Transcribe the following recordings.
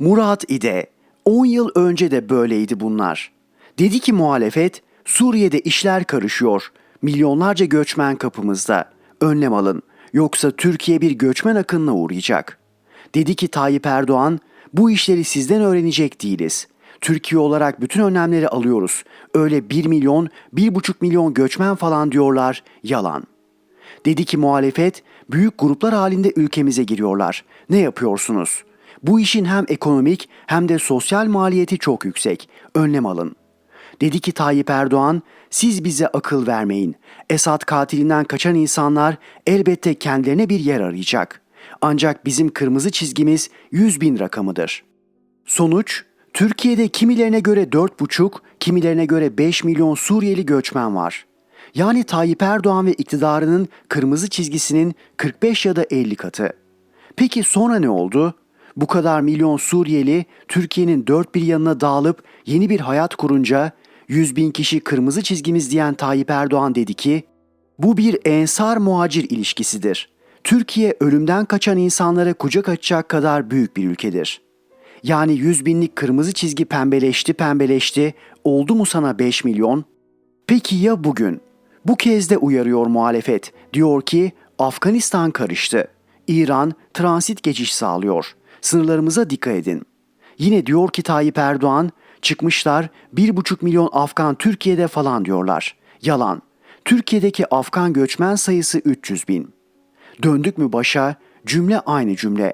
Murat İde 10 yıl önce de böyleydi bunlar. Dedi ki muhalefet Suriye'de işler karışıyor. Milyonlarca göçmen kapımızda. Önlem alın. Yoksa Türkiye bir göçmen akınına uğrayacak. Dedi ki Tayyip Erdoğan bu işleri sizden öğrenecek değiliz. Türkiye olarak bütün önlemleri alıyoruz. Öyle 1 milyon, 1,5 milyon göçmen falan diyorlar. Yalan. Dedi ki muhalefet büyük gruplar halinde ülkemize giriyorlar. Ne yapıyorsunuz? Bu işin hem ekonomik hem de sosyal maliyeti çok yüksek. Önlem alın. Dedi ki Tayyip Erdoğan, siz bize akıl vermeyin. Esad katilinden kaçan insanlar elbette kendilerine bir yer arayacak. Ancak bizim kırmızı çizgimiz 100 bin rakamıdır. Sonuç, Türkiye'de kimilerine göre 4,5, kimilerine göre 5 milyon Suriyeli göçmen var. Yani Tayyip Erdoğan ve iktidarının kırmızı çizgisinin 45 ya da 50 katı. Peki sonra ne oldu? Bu kadar milyon Suriyeli Türkiye'nin dört bir yanına dağılıp yeni bir hayat kurunca 100 bin kişi kırmızı çizgimiz diyen Tayyip Erdoğan dedi ki bu bir ensar muhacir ilişkisidir. Türkiye ölümden kaçan insanlara kucak açacak kadar büyük bir ülkedir. Yani 100 binlik kırmızı çizgi pembeleşti pembeleşti oldu mu sana 5 milyon? Peki ya bugün? Bu kez de uyarıyor muhalefet. Diyor ki Afganistan karıştı. İran transit geçiş sağlıyor. Sınırlarımıza dikkat edin. Yine diyor ki Tayyip Erdoğan çıkmışlar 1,5 milyon Afgan Türkiye'de falan diyorlar. Yalan. Türkiye'deki Afgan göçmen sayısı 300 bin. Döndük mü başa cümle aynı cümle.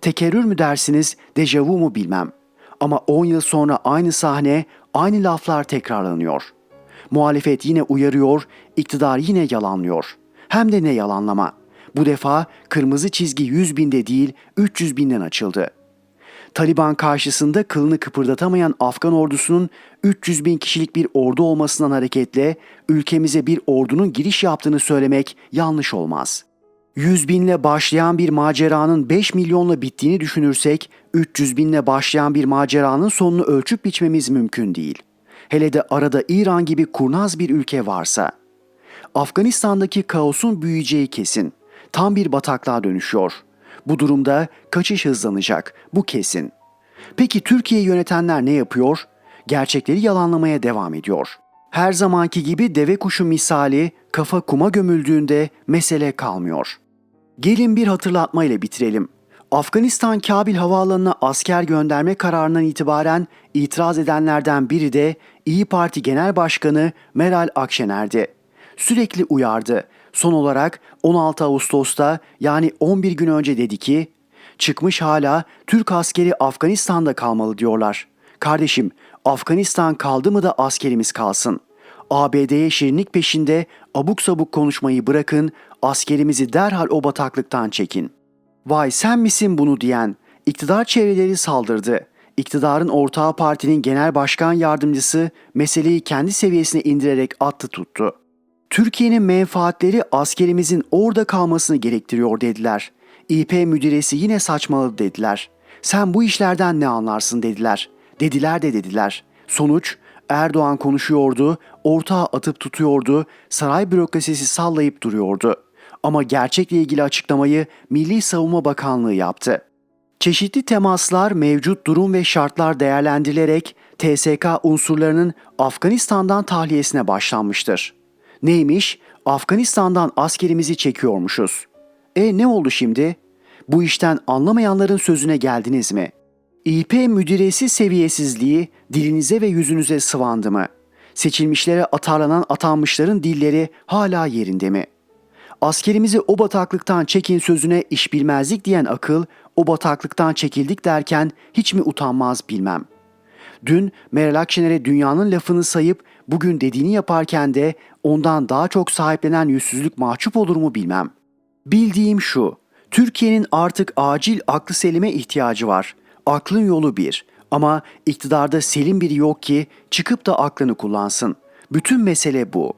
Tekerrür mü dersiniz dejavu mu bilmem. Ama 10 yıl sonra aynı sahne aynı laflar tekrarlanıyor. Muhalefet yine uyarıyor, iktidar yine yalanlıyor. Hem de ne yalanlama. Bu defa kırmızı çizgi 100 binde değil 300 binden açıldı. Taliban karşısında kılını kıpırdatamayan Afgan ordusunun 300 bin kişilik bir ordu olmasından hareketle ülkemize bir ordunun giriş yaptığını söylemek yanlış olmaz. 100 binle başlayan bir maceranın 5 milyonla bittiğini düşünürsek 300 binle başlayan bir maceranın sonunu ölçüp biçmemiz mümkün değil. Hele de arada İran gibi kurnaz bir ülke varsa. Afganistan'daki kaosun büyüyeceği kesin. Tam bir bataklığa dönüşüyor. Bu durumda kaçış hızlanacak. Bu kesin. Peki Türkiye'yi yönetenler ne yapıyor? Gerçekleri yalanlamaya devam ediyor. Her zamanki gibi deve kuşu misali kafa kuma gömüldüğünde mesele kalmıyor. Gelin bir hatırlatma ile bitirelim. Afganistan Kabil havaalanına asker gönderme kararından itibaren itiraz edenlerden biri de İyi Parti Genel Başkanı Meral Akşener'di. Sürekli uyardı. Son olarak 16 Ağustos'ta yani 11 gün önce dedi ki, çıkmış hala Türk askeri Afganistan'da kalmalı diyorlar. Kardeşim Afganistan kaldı mı da askerimiz kalsın. ABD'ye şirinlik peşinde abuk sabuk konuşmayı bırakın, askerimizi derhal o bataklıktan çekin. Vay sen misin bunu diyen? İktidar çevreleri saldırdı. İktidarın ortağı partinin genel başkan yardımcısı meseleyi kendi seviyesine indirerek attı tuttu. Türkiye'nin menfaatleri askerimizin orada kalmasını gerektiriyor dediler. İP müdiresi yine saçmaladı dediler. Sen bu işlerden ne anlarsın dediler. Dediler de dediler. Sonuç Erdoğan konuşuyordu, ortağı atıp tutuyordu, saray bürokrasisi sallayıp duruyordu. Ama gerçekle ilgili açıklamayı Milli Savunma Bakanlığı yaptı. Çeşitli temaslar, mevcut durum ve şartlar değerlendirilerek TSK unsurlarının Afganistan'dan tahliyesine başlanmıştır. Neymiş? Afganistan'dan askerimizi çekiyormuşuz. E ne oldu şimdi? Bu işten anlamayanların sözüne geldiniz mi? İP müdiresi seviyesizliği dilinize ve yüzünüze sıvandı mı? Seçilmişlere atarlanan atanmışların dilleri hala yerinde mi? Askerimizi o bataklıktan çekin sözüne iş bilmezlik diyen akıl o bataklıktan çekildik derken hiç mi utanmaz bilmem. Dün Meral Akşener'e dünyanın lafını sayıp bugün dediğini yaparken de ondan daha çok sahiplenen yüzsüzlük mahcup olur mu bilmem. Bildiğim şu, Türkiye'nin artık acil aklı selime ihtiyacı var. Aklın yolu bir ama iktidarda selim biri yok ki çıkıp da aklını kullansın. Bütün mesele bu.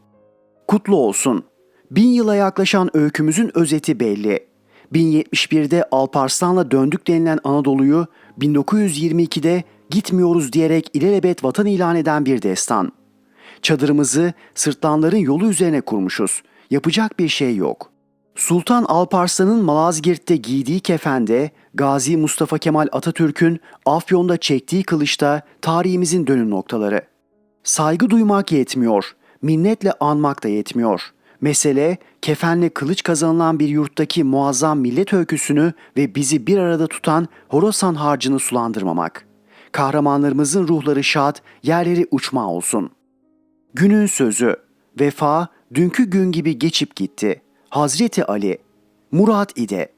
Kutlu olsun. Bin yıla yaklaşan öykümüzün özeti belli. 1071'de Alparslan'la döndük denilen Anadolu'yu 1922'de gitmiyoruz diyerek ilelebet vatan ilan eden bir destan. Çadırımızı sırtlanların yolu üzerine kurmuşuz. Yapacak bir şey yok. Sultan Alparslan'ın Malazgirt'te giydiği kefende, Gazi Mustafa Kemal Atatürk'ün Afyon'da çektiği kılıçta tarihimizin dönüm noktaları. Saygı duymak yetmiyor, minnetle anmak da yetmiyor. Mesele kefenle kılıç kazanılan bir yurttaki muazzam millet öyküsünü ve bizi bir arada tutan Horasan harcını sulandırmamak. Kahramanlarımızın ruhları şad, yerleri uçma olsun. Günün sözü. Vefa dünkü gün gibi geçip gitti. Hazreti Ali. Murat İde.